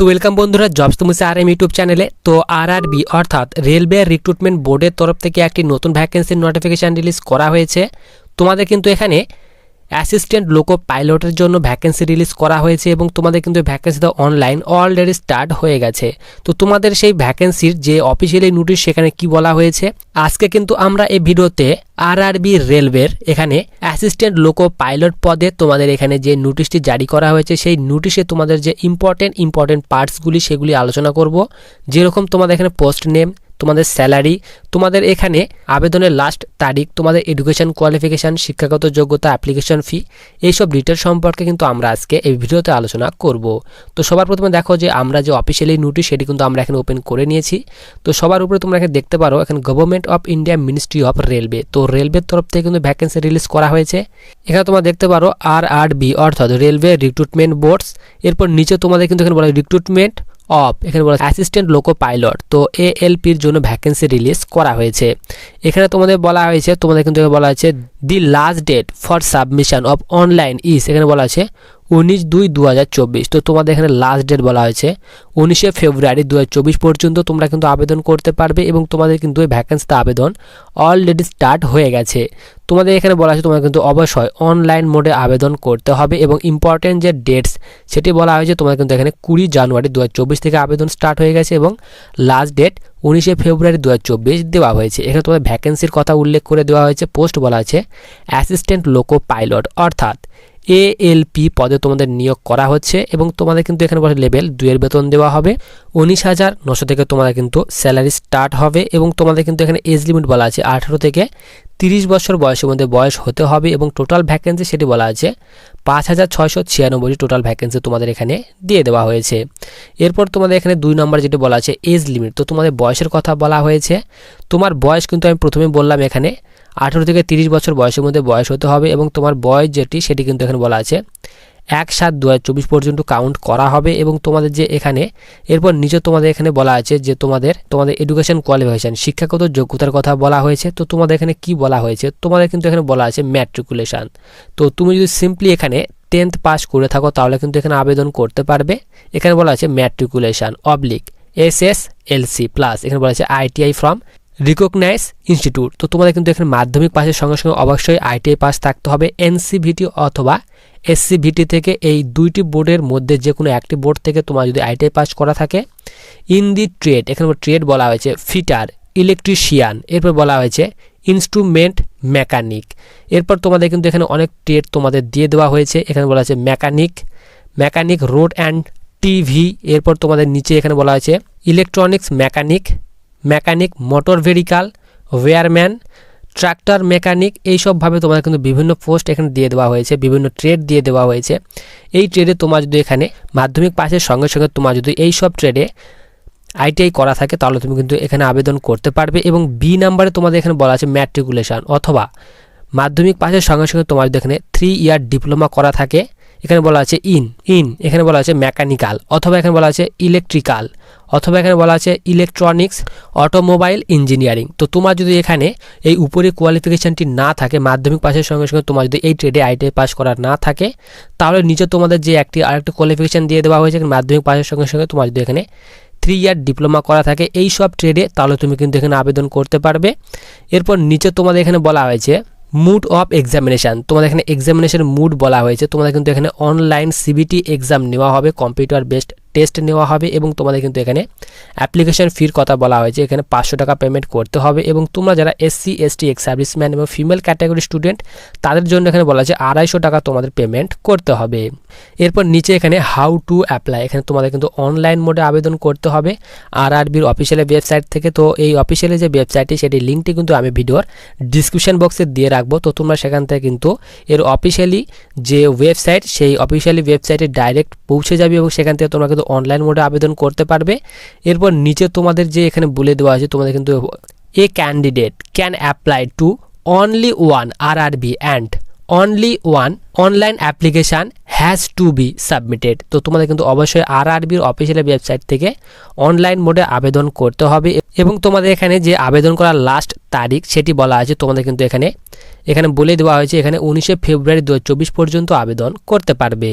তো ওয়েলকাম বন্ধুরা জবস তুমুসে আর এম ইউটিউব চ্যানেলে তো আর অর্থাৎ রেলওয়ে রিক্রুটমেন্ট বোর্ডের তরফ থেকে একটি নতুন ভ্যাকেন্সির নোটিফিকেশান রিলিজ করা হয়েছে। তোমাদের কিন্তু এখানে অ্যাসিস্ট্যান্ট লোকো পাইলটের জন্য ভ্যাকেন্সি রিলিজ করা হয়েছে এবং তোমাদের কিন্তু ভ্যাকেন্সিটা অনলাইন অলরেডি স্টার্ট হয়ে গেছে। তো তোমাদের সেই ভ্যাকেন্সির যে অফিসিয়ালি নোটিশ সেখানে কি বলা হয়েছে? আজকে কিন্তু আমরা এই ভিডিওতে আর আরবি রেলওয়ের এখানে অ্যাসিস্ট্যান্ট লোকো পাইলট পদে তোমাদের এখানে যে নোটিশটি জারি করা হয়েছে, সেই নোটিশে তোমাদের যে ইম্পর্টেন্ট ইম্পর্টেন্ট পার্টসগুলি সেগুলি আলোচনা করব। যেরকম তোমাদের এখানে পোস্ট নেম তোমাদের স্যালারি, তোমাদের এখানে আবেদনের লাস্ট তারিখ, তোমাদের এডুকেশন কোয়ালিফিকেশান শিক্ষাগত যোগ্যতা অ্যাপ্লিকেশন ফি এইসব ডিটেল সম্পর্কে কিন্তু আমরা আজকে এই ভিডিওতে আলোচনা করব। তো সবার প্রথমে দেখো যে আমরা যে অফিসিয়ালি নোটিশ সেটি কিন্তু আমরা এখানে ওপেন করে নিয়েছি। তো সবার উপরে তোমরা এখানে দেখতে পারো, এখানে government of India ministry of railway তো রেলওয়ের তরফ থেকে কিন্তু ভ্যাকেন্সি রিলিজ করা হয়েছে। এখানে তোমরা দেখতে পারো আর আর বি অর্থাৎ রেলওয়ে রিক্রুটমেন্ট বোর্ডস এরপর নিচে তোমাদের কিন্তু এখানে বলা রিক্রুটমেন্ট অফ। এখানে বলা অ্যাসিস্ট্যান্ট লোকো পাইলট তো এএলপির জন্য ভ্যাকেন্সি রিলিজ করা হয়েছে। এখানে তোমাদের বলা হয়েছে, তোমাদের কিন্তু বলা হয়েছে the last date for submission of online is এখানে বলা আছে উনিশ দুই দু তো তোমাদের এখানে লাস্ট ডেট বলা হয়েছে। উনিশে ফেব্রুয়ারি দু হাজার চব্বিশ পর্যন্ত তোমরা কিন্তু আবেদন করতে পারবে এবং তোমাদের কিন্তু ওই ভ্যাকেন্সিতে আবেদন অলরেডি স্টার্ট হয়ে গেছে। তোমাদের এখানে বলা আছে তোমাদের কিন্তু অবশ্যই অনলাইন মোডে আবেদন করতে হবে এবং ইম্পর্টেন্ট যে ডেটস সেটি বলা হয়েছে তোমাদের কিন্তু এখানে কুড়ি জানুয়ারি দুহাজার চব্বিশ থেকে আবেদন স্টার্ট হয়ে গেছে এবং লাস্ট ডেট উনিশে ফেব্রুয়ারি দু হাজার চব্বিশ দেওয়া হয়েছে। এখানে তোমাদের ভ্যাকেন্সির কথা উল্লেখ করে দেওয়া হয়েছে পোস্ট বলা আছে অ্যাসিস্ট্যান্ট লোকো পাইলট অর্থাৎ এএলপি পদে তোমাদের নিয়োগ করা হচ্ছে এবং তোমাদের কিন্তু এখানে বলে লেভেল দুইয়ের বেতন দেওয়া হবে। উনিশ হাজার নশো থেকে তোমাদের কিন্তু স্যালারি স্টার্ট হবে এবং তোমাদের কিন্তু এখানে এজ লিমিট বলা আছে আঠারো থেকে তিরিশ বছর বয়সের মধ্যে বয়স হতে হবে এবং টোটাল ভ্যাকেন্সি সেটি বলা আছে পাঁচ হাজার ছয়শো ছিয়ানব্বই টোটাল ভ্যাকেন্সি তোমাদের এখানে দিয়ে দেওয়া হয়েছে। এরপর তোমাদের এখানে দুই নম্বর যেটি বলা আছে এজ লিমিট তো তোমাদের বয়সের কথা বলা হয়েছে। তোমার বয়স কিন্তু আমি প্রথমে বললাম এখানে আঠেরো থেকে তিরিশ বছর বয়সের মধ্যে বয়স হতে হবে এবং তোমার বয়স যেটি সেটি কিন্তু এখানে বলা আছে এক সাত দু পর্যন্ত কাউন্ট করা হবে এবং তোমাদের যে এখানে, এরপর নিচে তোমাদের এখানে বলা আছে যে তোমাদের তোমাদের এডুকেশন কোয়ালিফিকেশান শিক্ষাগত যোগ্যতার কথা বলা হয়েছে। তো তোমাদের এখানে কি বলা হয়েছে? তোমাদের কিন্তু এখানে বলা আছে ম্যাট্রিকুলেশান তো তুমি যদি সিম্পলি এখানে টেন্থ পাস করে থাকো, তাহলে কিন্তু এখানে আবেদন করতে পারবে। এখানে বলা আছে matriculation oblique S S L C plus এখানে বলা আছে আইটিআই ফ্রম রিকগনাইজ ইনস্টিটিউট তো তোমাদের কিন্তু এখানে মাধ্যমিক পাসের সঙ্গে সঙ্গে অবশ্যই আইটিআই পাস থাকতে হবে। এনসিভিটি অথবা এসসিভিটি থেকে এই দুইটি বোর্ডের মধ্যে যে কোনো একটি বোর্ড থেকে তোমার যদি আইটিআই পাস করা থাকে। ইন দি ট্রেড এখানে ট্রেড বলা হয়েছে। ফিটার ইলেকট্রিশিয়ান এরপর বলা হয়েছে ইনস্ট্রুমেন্ট মেকানিক এরপর তোমাদের কিন্তু এখানে অনেক ট্রেড তোমাদের দিয়ে দেওয়া হয়েছে। এখানে বলা হয়েছে mechanic mechanic radio and TV এরপর তোমাদের নিচে এখানে বলা হয়েছে electronics mechanic mechanic, motor vehicle, wireman, tractor mechanic এইসবভাবে তোমাদের কিন্তু বিভিন্ন পোস্ট এখানে দিয়ে দেওয়া হয়েছে, বিভিন্ন ট্রেড দিয়ে দেওয়া হয়েছে। এই ট্রেডে তোমার যদি এখানে মাধ্যমিক পাশের সঙ্গে সঙ্গে তোমার যদি এই সব ট্রেডে আইটিআই করা থাকে, তাহলে তুমি কিন্তু এখানে আবেদন করতে পারবে এবং বি নাম্বারে তোমাদের এখানে বলা আছে ম্যাট্রিকুলেশান অথবা মাধ্যমিক পাশের সঙ্গে সঙ্গে তোমার যদি এখানে থ্রি ইয়ার ডিপ্লোমা করা থাকে, এখানে বলা আছে ইন ইন এখানে বলা আছে মেকানিক্যাল অথবা এখানে বলা আছে ইলেকট্রিক্যাল অথবা এখানে বলা আছে ইলেকট্রনিক্স অটোমোবাইল ইঞ্জিনিয়ারিং তো তোমার যদি এখানে এই উপরে কোয়ালিফিকেশানটি না থাকে, মাধ্যমিক পাশের সঙ্গে সঙ্গে তোমার যদি এই ট্রেডে আইটিআই পাস করার না থাকে, তাহলে নিচে তোমাদের যে একটি আরেকটি কোয়ালিফিকেশান দিয়ে দেওয়া হয়েছে মাধ্যমিক পাশের সঙ্গে সঙ্গে তোমার যদি এখানে থ্রি ইয়ার ডিপ্লোমা করা থাকে, এই সব ট্রেডে তাহলে তুমি কিন্তু এখানে আবেদন করতে পারবে। এরপর নিচে তোমাদের এখানে বলা হয়েছে মুড অফ এক্সামিনেশান তোমাদের এখানে এক্সামিনেশন মুড বলা হয়েছে। তোমাদের কিন্তু এখানে অনলাইন সিবিটি এক্সাম নেওয়া হবে কম্পিউটার বেসড টেস্ট নেওয়া হবে এবং তোমাদের কিন্তু এখানে অ্যাপ্লিকেশন ফির কথা বলা হয়েছে। এখানে পাঁচশো টাকা পেমেন্ট করতে হবে এবং তোমরা যারা এসসি এসটি এক্স সার্ভিসম্যান এবং ফিমেল ক্যাটাগরি স্টুডেন্ট তাদের জন্য এখানে বলা আছে আড়াইশো টাকা তোমাদের পেমেন্ট করতে হবে। এরপর নিচে এখানে হাউ টু অ্যাপ্লাই এখানে তোমাদের কিন্তু অনলাইন মোডে আবেদন করতে হবে। আর আরবির অফিসিয়াল ওয়েবসাইট থেকে, তো এই অফিসিয়ালি যে ওয়েবসাইটটি সেটি লিঙ্কটি কিন্তু আমি ভিডিওর ডিসক্রিপশন বক্সে দিয়ে রাখব। তো তোমরা সেখান থেকে কিন্তু এর অফিসিয়ালি যে ওয়েবসাইট সেই অফিসিয়ালি ওয়েবসাইটে ডাইরেক্ট পৌঁছে যাবে এবং সেখান থেকে তোমরা কিন্তু অনলাইন মোডে আবেদন করতে পারবে। এরপর নিচে তোমাদের যে এখানে বলে দেওয়া আছে, তোমাদের কিন্তু a candidate can apply to only one R R B and only one online application has to be submitted তো তোমাদের কিন্তু অবশ্যই আর আরবির অফিসিয়াল ওয়েবসাইট থেকে অনলাইন মোডে আবেদন করতে হবে এবং তোমাদের এখানে যে আবেদন করার লাস্ট তারিখ সেটি বলা আছে, তোমাদের কিন্তু এখানে এখানে বলে দেওয়া হয়েছে, এখানে উনিশে ফেব্রুয়ারি দু পর্যন্ত আবেদন করতে পারবে।